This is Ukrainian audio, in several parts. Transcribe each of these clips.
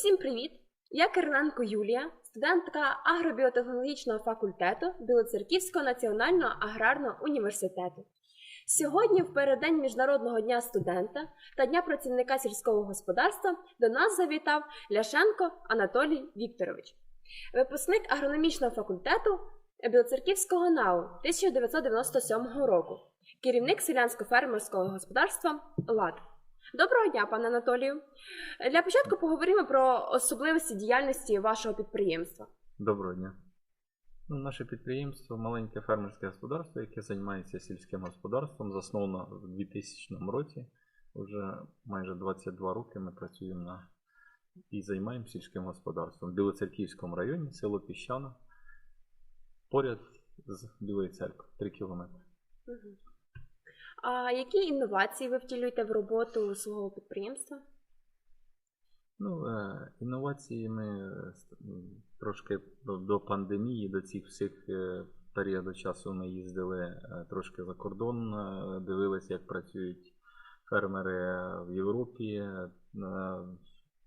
Усім привіт! Я Кириленко Юлія, студентка агробіотехнологічного факультету Білоцерківського національного аграрного університету. Сьогодні, в переддень Міжнародного дня студента та Дня працівника сільського господарства, до нас завітав Ляшенко Анатолій Вікторович, випускник агрономічного факультету Білоцерківського НАУ 1997 року, керівник селянсько-фермерського господарства ЛАД. Доброго дня, пане Анатолію. Для початку поговоримо про особливості діяльності вашого підприємства. Доброго дня. Ну, наше підприємство маленьке фермерське господарство, яке займається сільським господарством, засновано в 2000 році. Уже майже 22 роки ми працюємо на і займаємося сільським господарством в Білоцерківському районі, село Піщана, поряд з Білої церкви, 3 кілометри. Мгм. А які інновації ви втілюєте в роботу свого підприємства? Ну, е, інновації ми е, трошки до, пандемії, до цих всіх е, періоду часу ми їздили трошки за кордон, дивилися, як працюють фермери в Європі, е,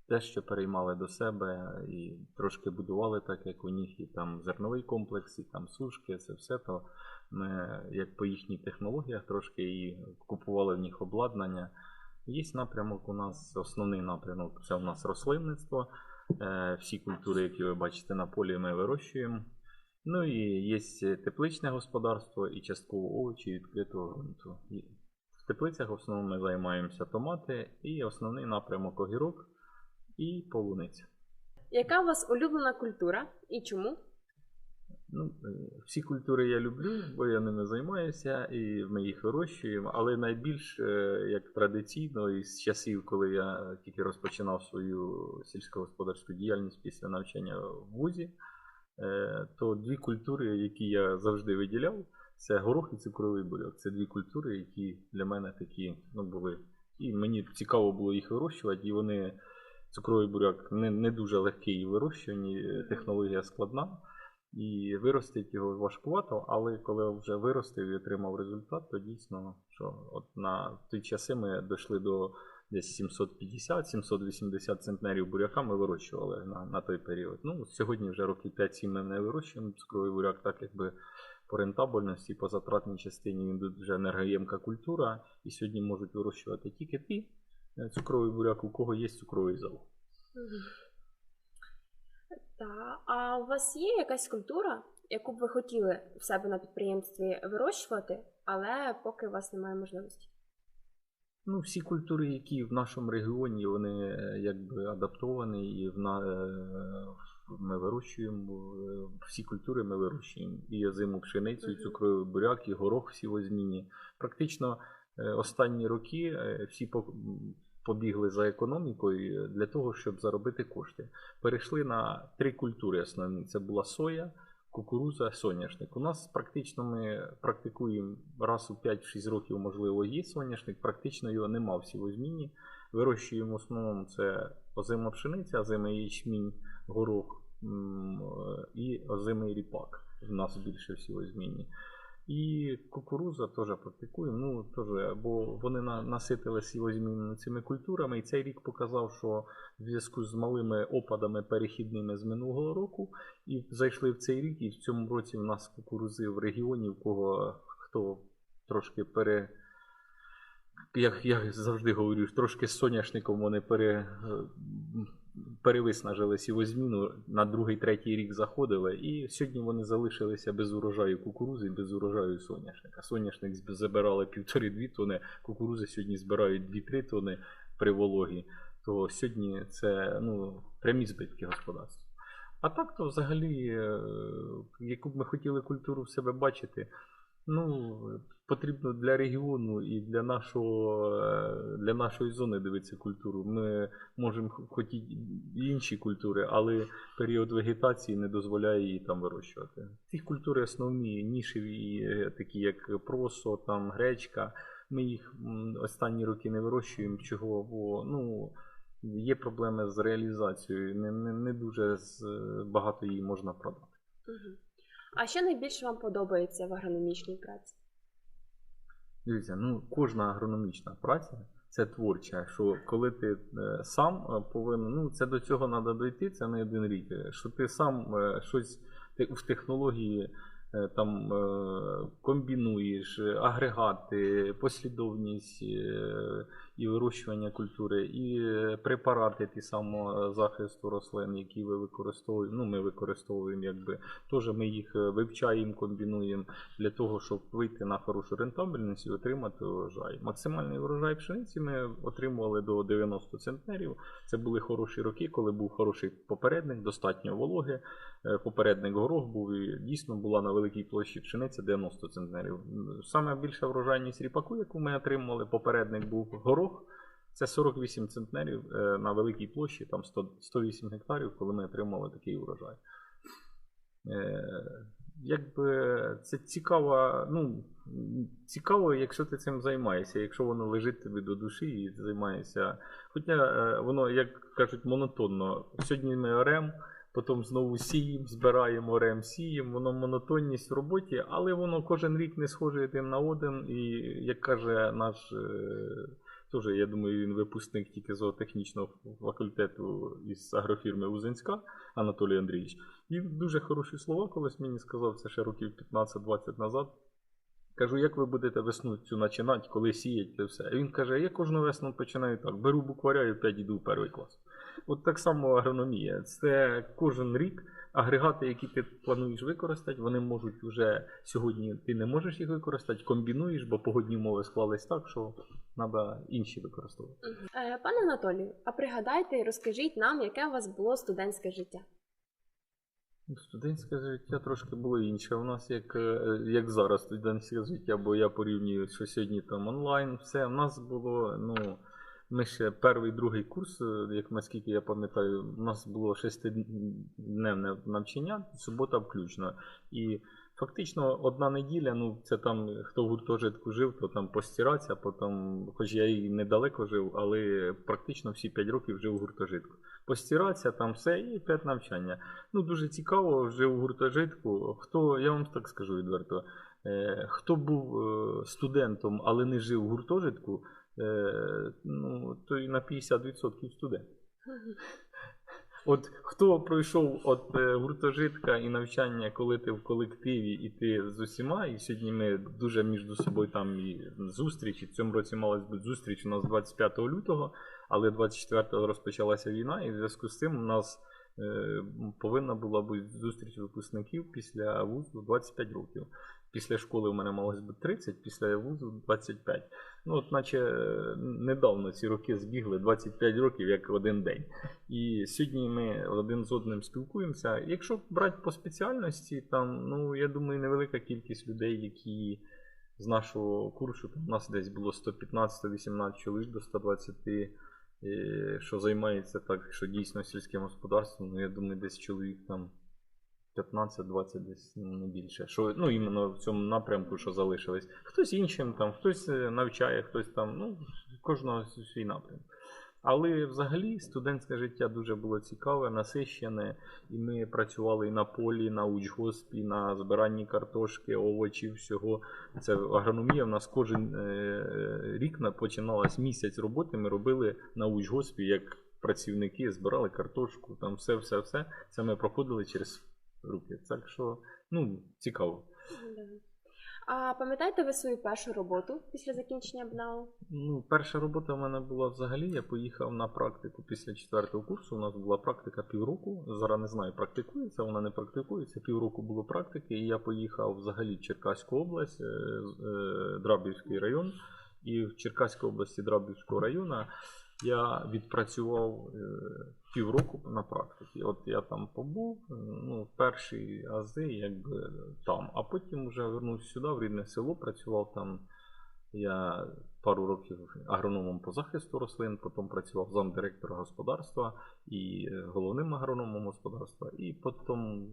дещо переймали до себе і трошки будували так, як у них і там зерновий комплекс, і там сушки, це все. То ми як по їхніх технологіях трошки і купували в них обладнання. Є напрямок у нас, основний напрямок це у нас рослинництво. Е, Всі культури, які ви бачите на полі, ми вирощуємо. Ну і є тепличне господарство і частково овочі відкритого ґрунту. В теплицях в основному ми займаємося томати і основний напрямок огірок і полуниця. Яка у вас улюблена культура і чому? Ну, е, всі культури я люблю, бо я ними займаюся і ми їх вирощуємо. Але найбільш е, як традиційно, із часів, коли я тільки розпочинав свою сільськогосподарську діяльність після навчання в вузі, е, то дві культури, які я завжди виділяв, це горох і цукровий буряк. Це дві культури, які для мене такі ну, були. І мені цікаво було їх вирощувати, і вони. Цукровий буряк не, не дуже легкий у вирощуванні, е, технологія складна. І виростить його важкувато, але коли вже виростив і отримав результат, то дійсно, що от на ті часи ми дійшли до десь 750-780 центнерів буряка ми вирощували на, на той період. Ну, сьогодні вже років 5-7 ми не вирощуємо цукровий буряк, так якби по рентабельності, по затратній частині він дуже енергоємка культура, і сьогодні можуть вирощувати тільки ті е, цукровий буряк, у кого є цукровий зал. Та, а у вас є якась культура, яку б ви хотіли в себе на підприємстві вирощувати, але поки у вас немає можливості? Ну, всі культури, які в нашому регіоні, вони е, якби адаптовані, і в на, е, ми вирощуємо е, всі культури ми вирощуємо. І озиму пшеницю, і цукровий буряк, і горох всі возмінні. Практично останні роки всі побігли за економікою для того, щоб заробити кошти. Перейшли на три культури основні: це була соя, кукуруза, соняшник. У нас практично ми практикуємо раз у 5-6 років, можливо, є соняшник, практично його нема в сівозміні. Вирощуємо в основному це озима пшениця, озимий ячмінь, горох е, і озимий ріпак. У нас більше в сівозміні. І кукуруза теж практикуємо. Ну, теж, бо вони на, наситили сівозмінними цими культурами, і цей рік показав, що в зв'язку з малими опадами перехідними з минулого року, і зайшли в цей рік, і в цьому році в нас кукурузи в регіоні, в кого хто трошки пере. Як я завжди говорю, трошки з соняшником вони пере, перевиснажили сівозміну, на другий, третій рік заходили, і сьогодні вони залишилися без урожаю кукурузи і без урожаю соняшника. Соняшник забирали півтори-дві тони, кукурузи сьогодні збирають 2-3 тони при вологі. То сьогодні це ну, прямі збитки господарства. А так то взагалі, е, яку б ми хотіли культуру в себе бачити, ну, потрібно для регіону і для нашого, е, для нашої зони дивитися культуру. Ми можемо хотіти інші культури, але період вегетації не дозволяє її там вирощувати. Ці культури основні, нішеві, е, такі як просо, там, гречка. Ми їх останні роки не вирощуємо. Чого? Бо ну, є проблеми з реалізацією. Не, не, не дуже з, багато її можна продати. Угу. А що найбільше вам подобається в агрономічній праці? Дивіться, ну кожна агрономічна праця це творче. Що коли ти е, сам е, повинен, ну це до цього треба дойти, це не один рік. е, Що ти сам щось в технології там комбінуєш, агрегати, послідовність і вирощування культури, і е, препарати ті самозахисту рослин, які ви використовуєте. Ну, ми використовуємо, якби теж ми їх е, вивчаємо, комбінуємо для того, щоб вийти на хорошу рентабельність і отримати урожай. Максимальний урожай пшениці ми отримували до 90 центнерів. Це були хороші роки, коли був хороший попередник, достатньо вологи. Е, Попередник горох був і дійсно була на великій площі пшениця 90 центнерів. Саме більша врожайність ріпаку, яку ми отримували, попередник був горох. Це 48 центнерів е, на великій площі, там 100, 108 гектарів, коли ми отримали такий урожай. Е, Якби це цікаво, ну, цікаво, якщо ти цим займаєшся, якщо воно лежить тобі до душі і ти займаєшся. Хоча е, воно, як кажуть, монотонно. Сьогодні ми орем, потім знову сіємо, збираємо орем, сіємо, воно монотонність в роботі, але воно кожен рік не схоже один на один. І як каже наш, теж, я думаю, він випускник тільки зоотехнічного факультету із агрофірми Узинська Анатолій Андрійович. Він дуже хороші слова колись мені сказав, це ще років 15-20 назад. Кажу, як ви будете весну цю починати, коли сіять все. І він каже, я кожну весну починаю так, беру букваря і опять йду в перший клас. От так само агрономія. Це кожен рік агрегати, які ти плануєш використати, вони можуть вже сьогодні ти не можеш їх використати, комбінуєш, бо погодні умови склались так, що треба інші використовувати. Е, Пане Анатолію, а пригадайте і розкажіть нам, яке у вас було студентське життя. Ну, Студентське життя трошки було інше. У нас як, е, як зараз студентське життя, бо я порівнюю, що сьогодні там онлайн, все. У нас було, ну, ми ще перший, другий курс, е, як наскільки я пам'ятаю, у нас було шестидневне навчання, субота включно. І фактично одна неділя, ну це там хто в гуртожитку жив, то там постиратися, потім, хоч я і недалеко жив, але практично всі 5 років жив у гуртожитку. Постиратися, там все, і п'ять навчання. Ну, дуже цікаво, жив у гуртожитку. Хто, я вам так скажу відверто, е, хто був е, студентом, але не жив у гуртожитку, е, ну, то і на 50% студент. От хто пройшов от е, гуртожитка і навчання, коли ти в колективі і ти з усіма, і сьогодні ми дуже між собою там і зустрічі. В цьому році мала бути зустріч у нас 25 лютого, але 24-го розпочалася війна, і в зв'язку з цим у нас е, повинна була бути зустріч випускників після вузу 25 років. Після школи у мене малось бути 30, після вузу 25. Ну, от наче е, недавно ці роки збігли 25 років як один день. І сьогодні ми один з одним спілкуємося. Якщо брати по спеціальності, там, ну, я думаю, невелика кількість людей, які з нашого курсу, там, у нас десь було 115-118 чоловік до 120, е, що займається так, що дійсно сільським господарством, ну, я думаю, десь чоловік там 15-20 десь ну, не більше. Що, ну, іменно в цьому напрямку, що залишились. Хтось іншим, там, хтось е, навчає, хтось там, ну, кожного свій напрямок. Але взагалі студентське життя дуже було цікаве, насищене, і ми працювали і на полі, на учгоспі, на збиранні картошки, овочів, всього. Це агрономія. У нас кожен е, рік на- починалась місяць роботи. Ми робили на учгоспі як працівники, збирали картошку, там все, все, все. Це ми проходили через руки. Так що, ну, цікаво. А пам'ятаєте ви свою першу роботу після закінчення БНАУ? Ну, перша робота в мене була взагалі. Я поїхав на практику після четвертого курсу. У нас була практика півроку. Зараз не знаю, практикується, вона не практикується. Півроку було практики, і я поїхав взагалі в Черкаську область, е, е, Драбівський район. І в Черкаській області Драбівського району я відпрацював е, півроку на практиці. От я там побув, е, ну, перші ази, якби там, а потім вже вернувся сюди, в рідне село, працював там. Я пару років агрономом по захисту рослин, потім працював замдиректора господарства і е, головним агрономом господарства. І потім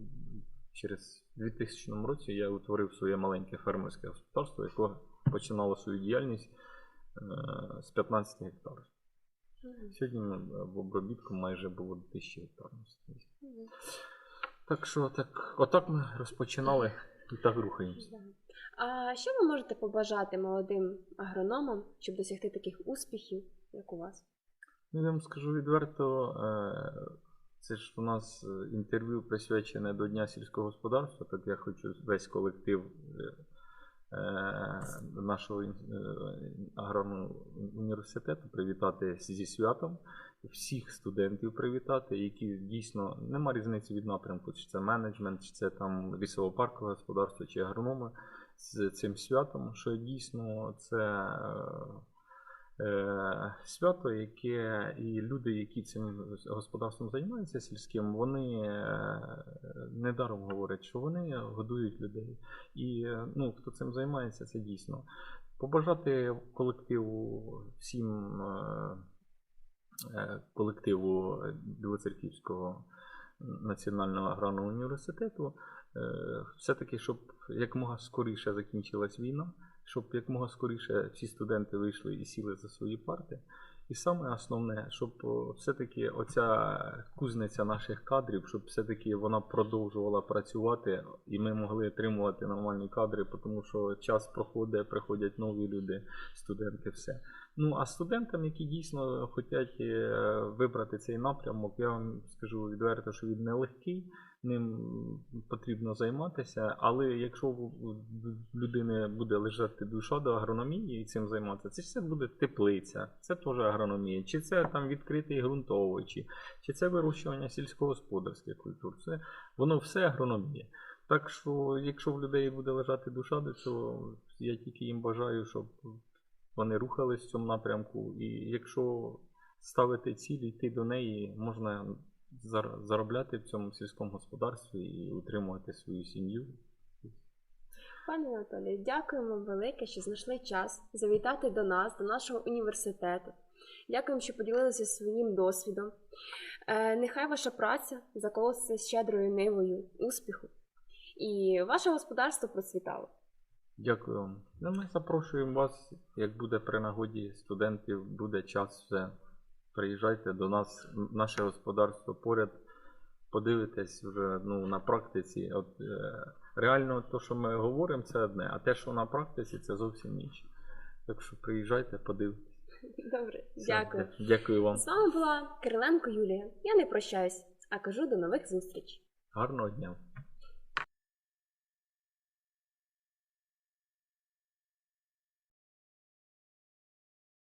через 2000 році я утворив своє маленьке фермерське господарство, яке починало свою діяльність з 15 гектарів. Сьогодні в обробітку майже було 1000 гектарів. Так що так, отак ми розпочинали І так рухаємося. А що ви можете побажати молодим агрономам, щоб досягти таких успіхів, як у вас? Ну, я вам скажу відверто, е, це ж у нас е, інтерв'ю присвячене до Дня сільського господарства, так я хочу весь колектив е, нашого е, аграрного університету привітати зі святом, всіх студентів привітати, які дійсно нема різниці від напрямку, чи це менеджмент, чи це там лісово-паркове господарство, чи агрономи з цим святом, що дійсно це. Е, свято, яке і люди, які цим господарством займаються сільським, вони е, недаром говорять, що вони годують людей. І е, ну, хто цим займається, це дійсно. Побажати колективу всім колективу Білоцерківського національного аграрного університету, все-таки, щоб якомога скоріше закінчилась війна, щоб якомога скоріше всі студенти вийшли і сіли за свої парти. І саме основне, щоб все-таки оця кузниця наших кадрів, щоб все-таки вона продовжувала працювати, і ми могли отримувати нормальні кадри, тому що час проходить, приходять нові люди, студенти, все. Ну а студентам, які дійсно хочуть е, вибрати цей напрямок, я вам скажу відверто, що він нелегкий, ним потрібно займатися. Але якщо в людини буде лежати душа до агрономії і цим займатися, це все буде теплиця, це теж агрономія, чи це там відкритий ґрунтовичі, чи це вирощування сільськогосподарських культур. Це воно все агрономія. Так що, якщо в людей буде лежати душа до цього, я тільки їм бажаю, щоб вони рухались в цьому напрямку. І якщо ставити ціль, йти до неї, можна заробляти в цьому сільському господарстві і утримувати свою сім'ю. Пане Анатолію, дякуємо велике, що знайшли час завітати до нас, до нашого університету. Дякуємо, що поділилися своїм досвідом. Е, нехай ваша праця заколоситься щедрою нивою успіху, і ваше господарство процвітало. Дякую вам. Ну, ми запрошуємо вас, як буде при нагоді студентів, буде час все. Приїжджайте до нас, наше господарство поряд, подивитесь вже ну, на практиці. От, е, реально, то, що ми говоримо, це одне, а те, що на практиці, це зовсім інше. Так що приїжджайте, подивитесь. Добре, Все, дякую. Дякую вам. З вами була Кириленко Юлія. Я не прощаюсь, а кажу до нових зустрічей. Гарного дня.